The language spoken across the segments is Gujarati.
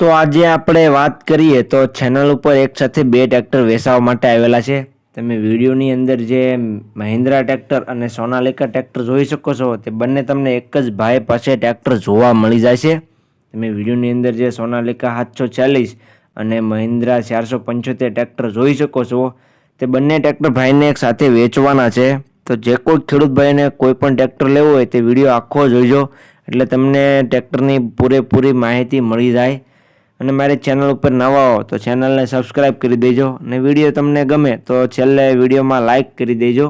તો આજે આપણે વાત કરીએ તો ચેનલ ઉપર એક સાથે બે ટ્રેક્ટર વેચાવા માટે આવેલા છે. તમે વિડીયોની અંદર જે મહિન્દ્રા ટ્રેક્ટર અને સોનાલિકા ટ્રેક્ટર જોઈ શકો છો, તે બંને તમને એક જ ભાઈ પાસે ટ્રેક્ટર જોવા મળી જાય છે. તમે વિડીયોની અંદર જે સોનાલિકા સાતસો ચાલીસ અને મહિન્દ્રા ચારસો પંચોતેર ટ્રેક્ટર જોઈ શકો છો, તે બંને ટ્રેક્ટર ભાઈને એક સાથે વેચવાના છે. તો જે કોઈ ખેડૂત ભાઈને કોઈ પણ ટ્રેક્ટર લેવું હોય તે વીડિયો આખો જોઈજો, એટલે તમને ટ્રેક્ટરની પૂરેપૂરી માહિતી મળી જાય. અને મારી ચેનલ ઉપર નવા હો તો ચેનલને સબસ્ક્રાઈબ કરી દેજો અને વીડિયો તમને ગમે તો છેલ્લે વિડીયોમાં લાઇક કરી દેજો.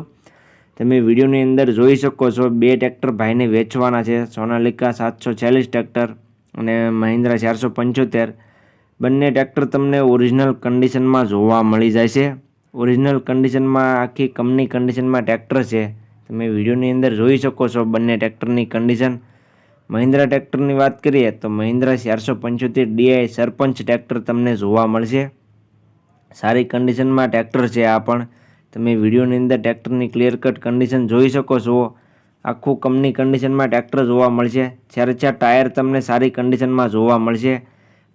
તમે વિડીયોની અંદર જોઈ શકો છો બે ટ્રેક્ટર ભાઈને વેચવાના છે. સોનાલિકા સાતસો ચાલીસ ટ્રેક્ટર અને મહિન્દ્રા ચારસો પંચોતેર. બંને ટ્રેક્ટર તમને ઓરિજિનલ કન્ડિશનમાં જોવા મળી જાય છે ઓરિજિનલ કન્ડિશનમાં આખી કંપની કન્ડિશનમાં ટ્રેક્ટર છે. તમે વિડીયોની અંદર જોઈ શકો છો બંને ટ્રેક્ટરની કન્ડિશન મહિન્દ્રા ટ્રેક્ટરની વાત કરીએ તો મહિન્દ્રા ચારસો પંચોતેર ડીઆઈ સરપંચ ટ્રેક્ટર તમને જોવા મળશે. સારી કન્ડિશનમાં ટ્રેક્ટર છે આ પણ. તમે વિડીયોની અંદર ટ્રેક્ટરની ક્લિયર કટ કન્ડિશન જોઈ શકો છો. આખું કંપની કન્ડિશનમાં ટ્રેક્ટર જોવા મળશે. જ્યારે ચાર ટાયર તમને સારી કન્ડિશનમાં જોવા મળશે.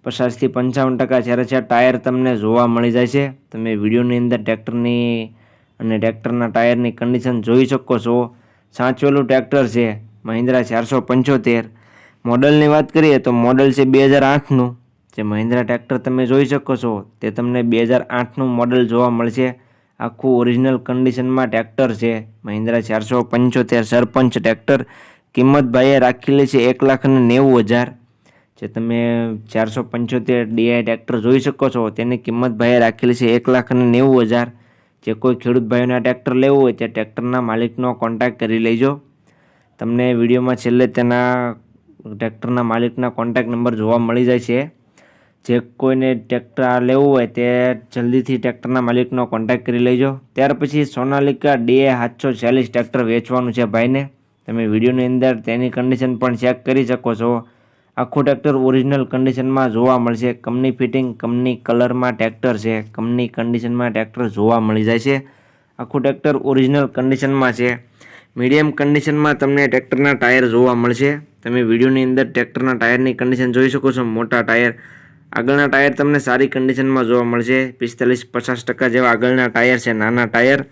પચાસથી પંચાવન ટકા જ્યારે ચાર ટાયર તમને જોવા મળી જાય છે. તમે વિડીયોની અંદર ટ્રેક્ટરની અને ટ્રેક્ટરના ટાયરની કન્ડિશન જોઈ શકો છો. સાચવેલું ટ્રેક્ટર છે. મહિન્દ્રા ચારસો પંચોતેર. મોડલની વાત કરીએ તો મોડલ છે બે હજાર આઠનું. જે મહિન્દ્રા ટ્રેક્ટર તમે જોઈ શકો છો, તે તમને બે હજાર આઠનું મોડલ જોવા મળશે. આખું ઓરિજિનલ કન્ડિશનમાં ટ્રેક્ટર છે, મહિન્દ્રા ચારસો પંચોતેર સરપંચ ટ્રેક્ટર. કિંમત ભાઈએ રાખેલી છે એક લાખ અને નેવું હજાર. જે તમે ચારસો પંચોતેર ડીઆઈ ટ્રેક્ટર જોઈ શકો છો, તેની કિંમત ભાઈએ રાખેલી છે એક લાખ અને નેવું હજાર. જે કોઈ ખેડૂત ભાઈઓને ટ્રેક્ટર લેવું હોય, તે ટ્રેક્ટરના માલિકનો કોન્ટેક્ટ કરી લેજો. તમને વિડીયોમાં છેલ્લે તેના ટ્રેક્ટરના માલિકના કોન્ટેક્ટ નંબર જોવા મળી જાય છે. જે કોઈને ટ્રેક્ટર લેવું હોય તે જલ્દીથી ટ્રેક્ટરના માલિકનો કોન્ટેક્ટ કરી લેજો. ત્યાર પછી સોનાલિકા ડીએ સાતસો ચાલીસ ટ્રેક્ટર વેચવાનું છે ભાઈને. તમે વિડીયોની અંદર તેની કન્ડિશન પણ ચેક કરી શકો છો. આખું ટ્રેક્ટર ઓરિજિનલ કન્ડિશનમાં જોવા મળશે. કંપની ફિટિંગ કંપની કલરમાં ટ્રેક્ટર છે. કંપની કન્ડિશનમાં ટ્રેક્ટર જોવા મળી જાય છે. આખું ટ્રેક્ટર ઓરિજિનલ કન્ડિશનમાં છે. મીડિયમ કન્ડિશનમાં તમને ટ્રેક્ટરના ટાયર જોવા મળશે. તમે વિડીયોની અંદર ટ્રેક્ટરના ટાયરની કન્ડિશન જોઈ શકો છો. મોટા ટાયર. આગળના ટાયર તમને સારી કન્ડિશનમાં જોવા મળશે. પિસ્તાલીસ પચાસ ટકા જેવા આગળના ટાયર છે, નાના ટાયર.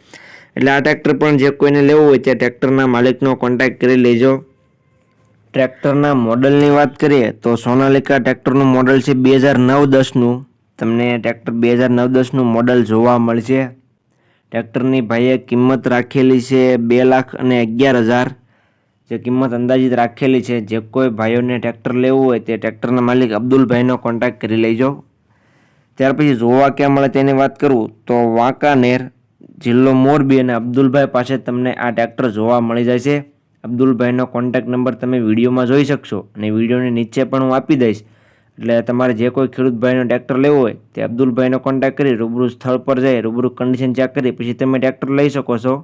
એટલે આ ટ્રેક્ટર પણ જે કોઈને લેવું હોય તે ટ્રેક્ટરના માલિકનો કોન્ટેક્ટ કરી લેજો. ટ્રેક્ટરના મોડલની વાત કરીએ તો સોનાલિકા ટ્રેક્ટરનું મોડલ છે બે હજાર નવ દસનું. તમને ટ્રેક્ટર બે હજાર નવ દસનું મોડલ જોવા મળશે. ટ્રેક્ટરની ભાઈએ કિંમત રાખેલી છે બે લાખ અને અગિયાર હજાર. જે કિંમત અંદાજિત રાખેલી છે, જે કોઈ ભાઈઓને ટ્રેક્ટર લેવું હોય તે ટ્રેક્ટરના માલિક અબ્દુલભાઈનો કોન્ટેક્ટ કરી લેજો. ત્યાર પછી જોવા ક્યાં મળે તેની વાત કરું તો વાંકાનેર જિલ્લો મોરબી અને અબ્દુલભાઈ પાસે તમને આ ટ્રેક્ટર જોવા મળી જાય છે. અબ્દુલભાઈનો કોન્ટેક્ટ નંબર તમે વિડીયોમાં જોઈ શકશો અને વિડીયોની નીચે પણ હું આપી દઈશ. એટલે તમારે જે કોઈ ખેડૂત ભાઈનો ટ્રેક્ટર લેવો હોય, તે અબ્દુલભાઈનો કોન્ટેક્ટ કરી રૂબરૂ સ્થળ પર જઈ રૂબરૂ કન્ડિશન ચેક કરી, પછી તમે ટ્રેક્ટર લઈ શકો છો.